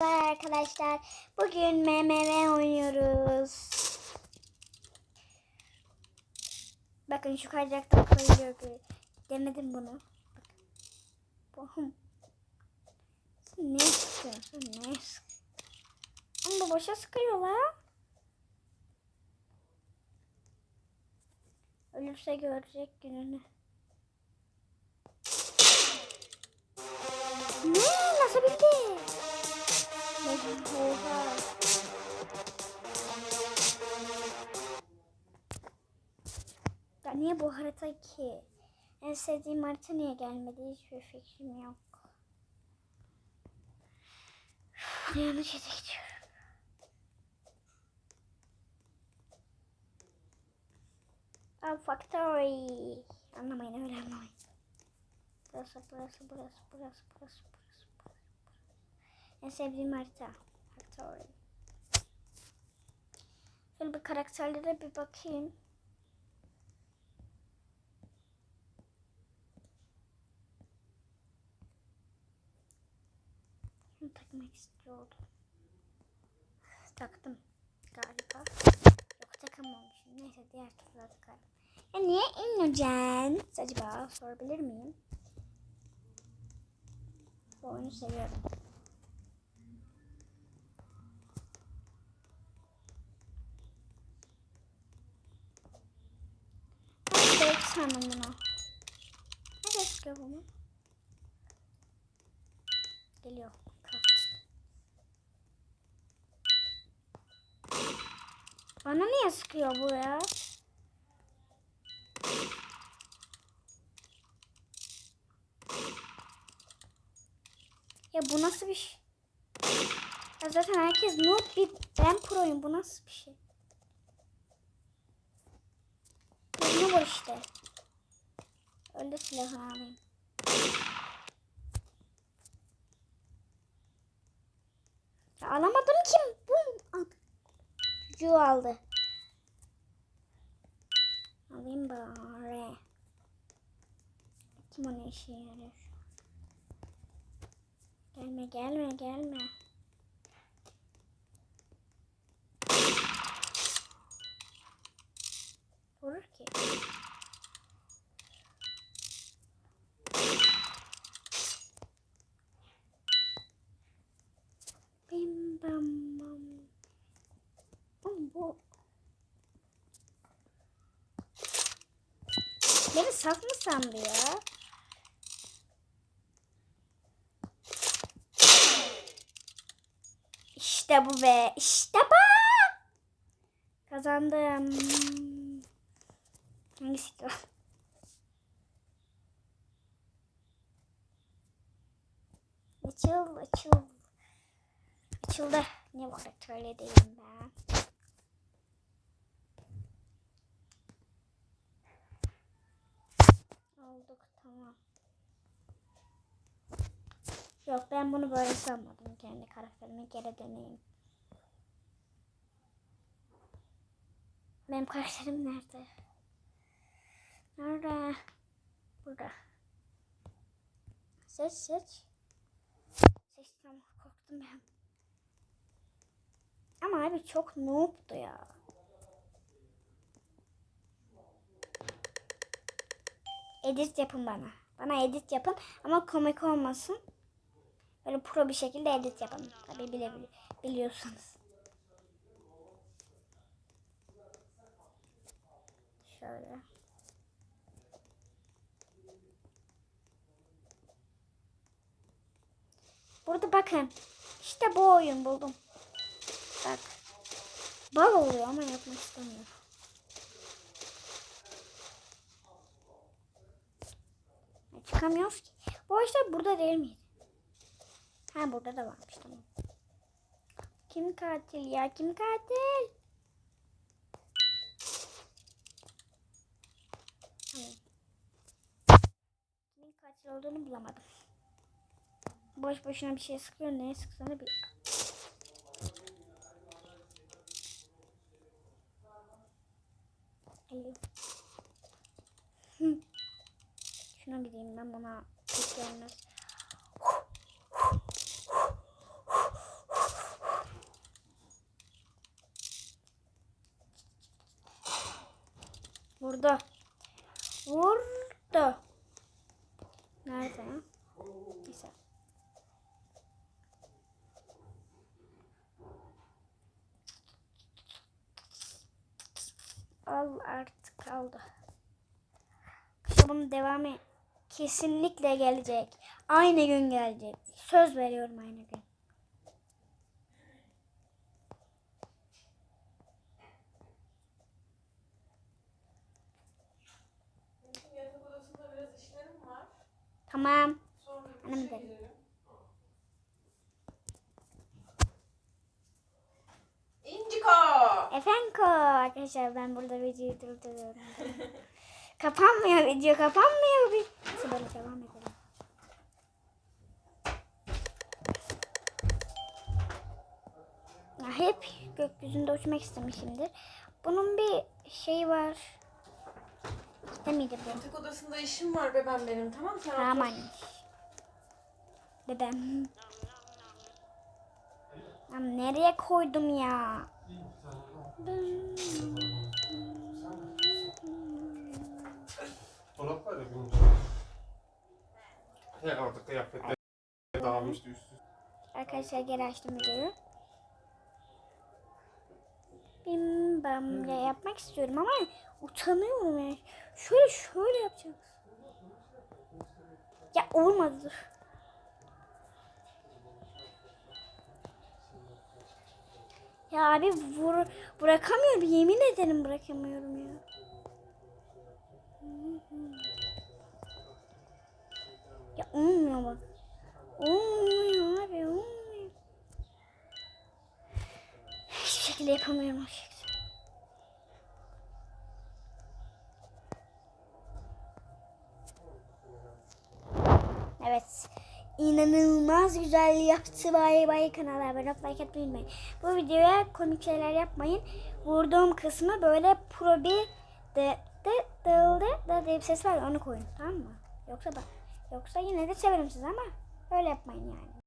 Merhaba arkadaşlar. Bugün MMV oynuyoruz. Bakın şu kayacakta koyuyor gibi. Denedim bunu. Bakın. Ne sıkıyorsun? Ne sık? Ama boşa sıkıyor la. Ölürse görecek gününü. Ne? Nasıl bildi? Ya niye bu harita ki? En sevdiğim harita niye gelmedi? Hiçbir fikrim yok. Yanlış yere gidiyorum. Al factory. Anlamayın öyle anlamayın. Burası, burası, burası, burası, burası. En sevdiğim harita. Factory. Şöyle bir karakterlere bir bakayım. Şunu takmak istiyordum. Taktım galiba. Yok takamamışım. Neyse diğer turda takarım. Ya niye Innocent acaba sorabilir miyim? Bu oyunu seviyorum. Ben de sandım bunu. Nerede çıkıyor bunu? Geliyor. Bana niye sıkıyor bu ya? Ya bu nasıl bir şey? Ya zaten herkes noob bir ben proyum. Bu nasıl bir şey? Var işte. Öyle silahını alayım. Ya alamadım kim? Bu al. Çocuğu aldı. Alayım bari. Kim o ne işe yarıyor? Gelme gelme gelme. Bu. Beni saf mı sandı ya? İşte bu be. İşte bu. Kazandım. Hangisiydi? Açıl, açıl. Açıldı. Niye bu karakterle değilim ben? Olduk tamam. Yok ben bunu böyle sanmadım. Kendi karakterime geri döneyim. Benim karakterim nerede? Nerede? Burada. Seç seç. Seçtim korktum ben. Ama abi çok noob'du ya. Edit yapın bana. Bana edit yapın ama komik olmasın. Böyle pro bir şekilde edit yapın. Tabi bile, biliyorsunuz. Şöyle. Burada bakın. İşte bu oyun buldum. Bak. Bug oluyor ama yapmak istemiyorum. Çıkamıyoruz ki. Bu ağaçlar burada değil miydi? Ha burada da varmış tamam. Kim katil ya? Kim katil? Kimin katil olduğunu bulamadım. Boş boşuna bir şey sıkıyor. Neye sıksana bir... Alo. Şuna gideyim ben buna hiç gelmez. Şey Burada. Burada. Nerede? Neyse. Al artık aldı. İşte bunun devamı kesinlikle gelecek. Aynı gün gelecek. Söz veriyorum aynı gün. Tamam. Annem de. İnciko! Efendim arkadaşlar ben burada videoyu durduruyorum. kapanmıyor video kapanmıyor. Bir... Nasıl böyle devam edelim. Ya hep gökyüzünde uçmak istemişimdir. Bunun bir şeyi var. İşte miydi bu? Yatak odasında işim var bebem benim tamam? Sen Tamam anne. Dedem. Ya nereye koydum ya? Dolap var ya bunun. Herhalde kıyafetler dağılmıştı üstü. Arkadaşlar geri açtım videoyu. Bim bam ya yapmak istiyorum ama utanıyorum ya. Şöyle şöyle yapacağız. Ya olmadı. Ya abi vur, bırakamıyorum. Yemin ederim bırakamıyorum ya. Ya olmuyor bak. Olmuyor abi olmuyor. Hiçbir şekilde yapamıyorum şekilde. Evet. İnanılmaz güzel yaptı Bay Bay kanala abone olup like atmayı unutmayın. Bu videoya komik şeyler yapmayın. Vurduğum kısmı böyle pro bir de de de de de diye bir ses var onu koyun tamam mı? Yoksa bak yoksa yine de severim sizi ama öyle yapmayın yani.